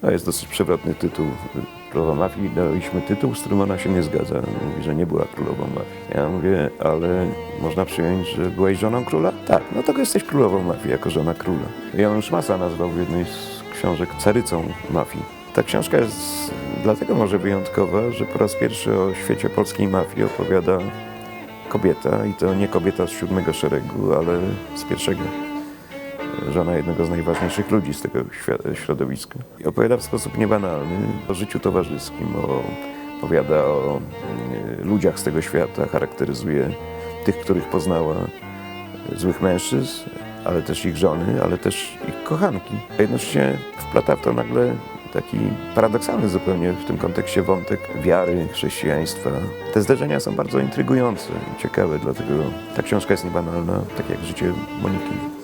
To jest dosyć przewrotny tytuł. Królowa Mafii daliśmy tytuł, z którym ona się nie zgadza. Mówi, że nie była królową mafii. Ja mówię, ale można przyjąć, że byłaś żoną króla? Tak, no to jesteś królową mafii jako żona króla. Jan Szmasa nazwał w jednej z książek carycą mafii. Ta książka jest dlatego może wyjątkowa, że po raz pierwszy o świecie polskiej mafii opowiada kobieta i to nie kobieta z siódmego szeregu, ale z pierwszego żona jednego z najważniejszych ludzi z tego środowiska. I opowiada w sposób niebanalny o życiu towarzyskim, o, opowiada o mm, ludziach z tego świata, charakteryzuje tych, których poznała, złych mężczyzn, ale też ich żony, ale też ich kochanki. A jednocześnie wplata w to nagle taki paradoksalny zupełnie w tym kontekście wątek wiary, chrześcijaństwa. Te zdarzenia są bardzo intrygujące i ciekawe, dlatego ta książka jest niebanalna, tak jak życie Moniki.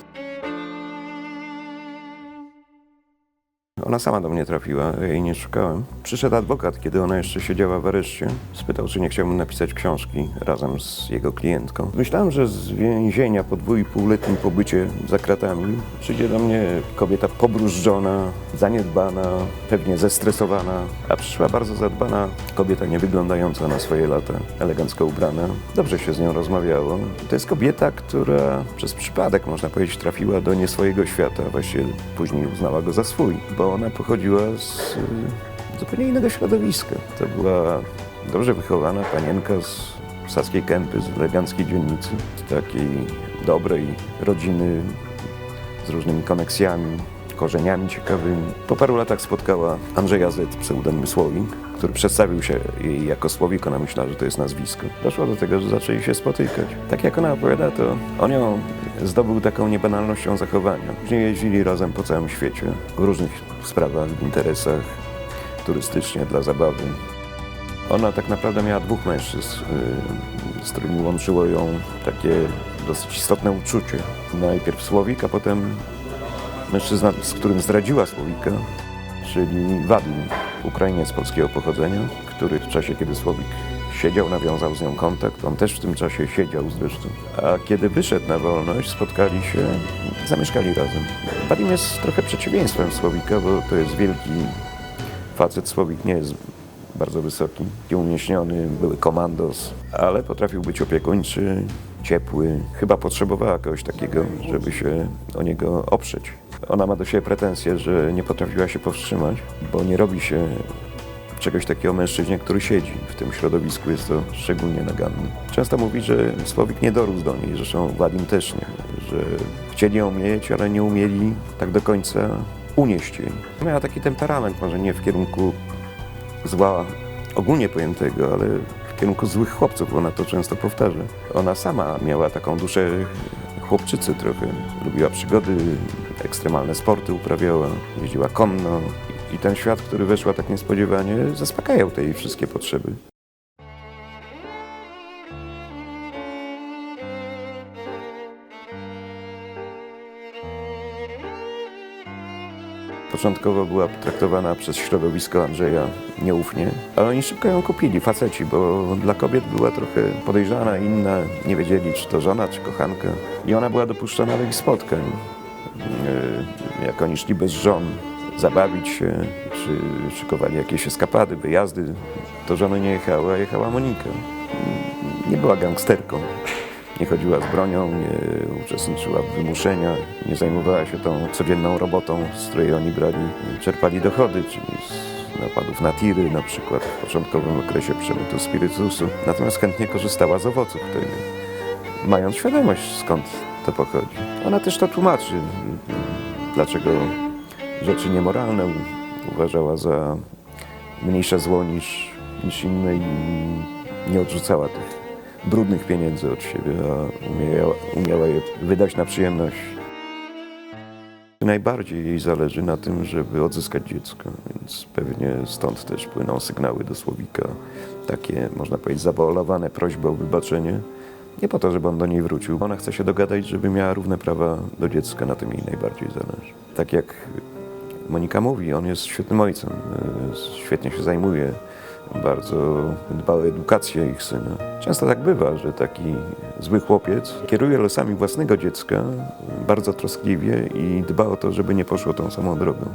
Ona sama do mnie trafiła, ja jej nie szukałem. Przyszedł adwokat, kiedy ona jeszcze siedziała w areszcie. Spytał, czy nie chciałbym napisać książki razem z jego klientką. Myślałem, że z więzienia po dwu i półletnim pobycie za kratami przyjdzie do mnie kobieta pobrużdżona, zaniedbana, pewnie zestresowana, a przyszła bardzo zadbana kobieta, nie wyglądająca na swoje lata, elegancko ubrana. Dobrze się z nią rozmawiało. To jest kobieta, która przez przypadek, można powiedzieć, trafiła do nie swojego świata, właściwie później uznała go za swój, bo ona pochodziła z y, zupełnie innego środowiska. To była dobrze wychowana panienka z Saskiej Kępy, z eleganckiej dzielnicy, z takiej dobrej rodziny z różnymi koneksjami, korzeniami ciekawymi. Po paru latach spotkała Andrzeja Z, pseudonim Słowik, który przedstawił się jej jako Słowik, ona myślała, że to jest nazwisko. Doszło do tego, że zaczęli się spotykać. Tak jak ona opowiada, to on ją zdobył taką niebanalnością zachowania. Później jeździli razem po całym świecie, w różnych sprawach, w interesach, turystycznie, dla zabawy. Ona tak naprawdę miała dwóch mężczyzn, y, z którymi łączyło ją takie dosyć istotne uczucie. Najpierw Słowik, a potem mężczyzna, z którym zdradziła Słowika, czyli Wadim, Ukrainiec polskiego pochodzenia, który w czasie, kiedy Słowik siedział, nawiązał z nią kontakt. On też w tym czasie siedział zresztą. A kiedy wyszedł na wolność, spotkali się, zamieszkali razem. Wadim jest trochę przeciwieństwem Słowika, bo to jest wielki facet. Słowik nie jest bardzo wysoki, umieśniony, były komandos, ale potrafił być opiekuńczy, ciepły. Chyba potrzebowała kogoś takiego, żeby się o niego oprzeć. Ona ma do siebie pretensje, że nie potrafiła się powstrzymać, bo nie robi się czegoś takiego mężczyźnie, który siedzi. W tym środowisku jest to szczególnie naganne. Często mówi, że Słowik nie dorósł do niej, zresztą Wadim też nie, że chcieli ją mieć, ale nie umieli tak do końca unieść jej. Miała taki temperament, może nie w kierunku zła ogólnie pojętego, ale w kierunku złych chłopców, ona to często powtarza. Ona sama miała taką duszę chłopczycy trochę. Lubiła przygody, ekstremalne sporty uprawiała, jeździła konno. I ten świat, który weszła tak niespodziewanie, zaspokajał te jej wszystkie potrzeby. Początkowo była traktowana przez środowisko Andrzeja nieufnie, ale oni szybko ją kupili, faceci, bo dla kobiet była trochę podejrzana, inna, nie wiedzieli czy to żona, czy kochanka. I ona była dopuszczona do ich spotkań. Yy, Jak oni szli bez żon zabawić się, czy szykowali jakieś eskapady, wyjazdy, to żony nie jechały, a jechała Monika. Nie była gangsterką. Nie chodziła z bronią, nie uczestniczyła w wymuszeniach, nie zajmowała się tą codzienną robotą, z której oni brali, czerpali dochody, czyli z napadów na tiry na przykład w początkowym okresie przemytu spirytusu. Natomiast chętnie korzystała z owoców tego, mając świadomość skąd to pochodzi. Ona też to tłumaczy, dlaczego rzeczy niemoralne uważała za mniejsze zło niż, niż inne i nie odrzucała tych brudnych pieniędzy od siebie, a umiała, umiała je wydać na przyjemność. Najbardziej jej zależy na tym, żeby odzyskać dziecko, więc pewnie stąd też płyną sygnały do Słowika, takie, można powiedzieć, zabolowane prośby o wybaczenie. Nie po to, żeby on do niej wrócił. Ona chce się dogadać, żeby miała równe prawa do dziecka, na tym jej najbardziej zależy. Tak jak Monika mówi, on jest świetnym ojcem, y, świetnie się zajmuje, bardzo dba o edukację ich syna. Często tak bywa, że taki zły chłopiec kieruje losami własnego dziecka bardzo troskliwie i dba o to, żeby nie poszło tą samą drogą.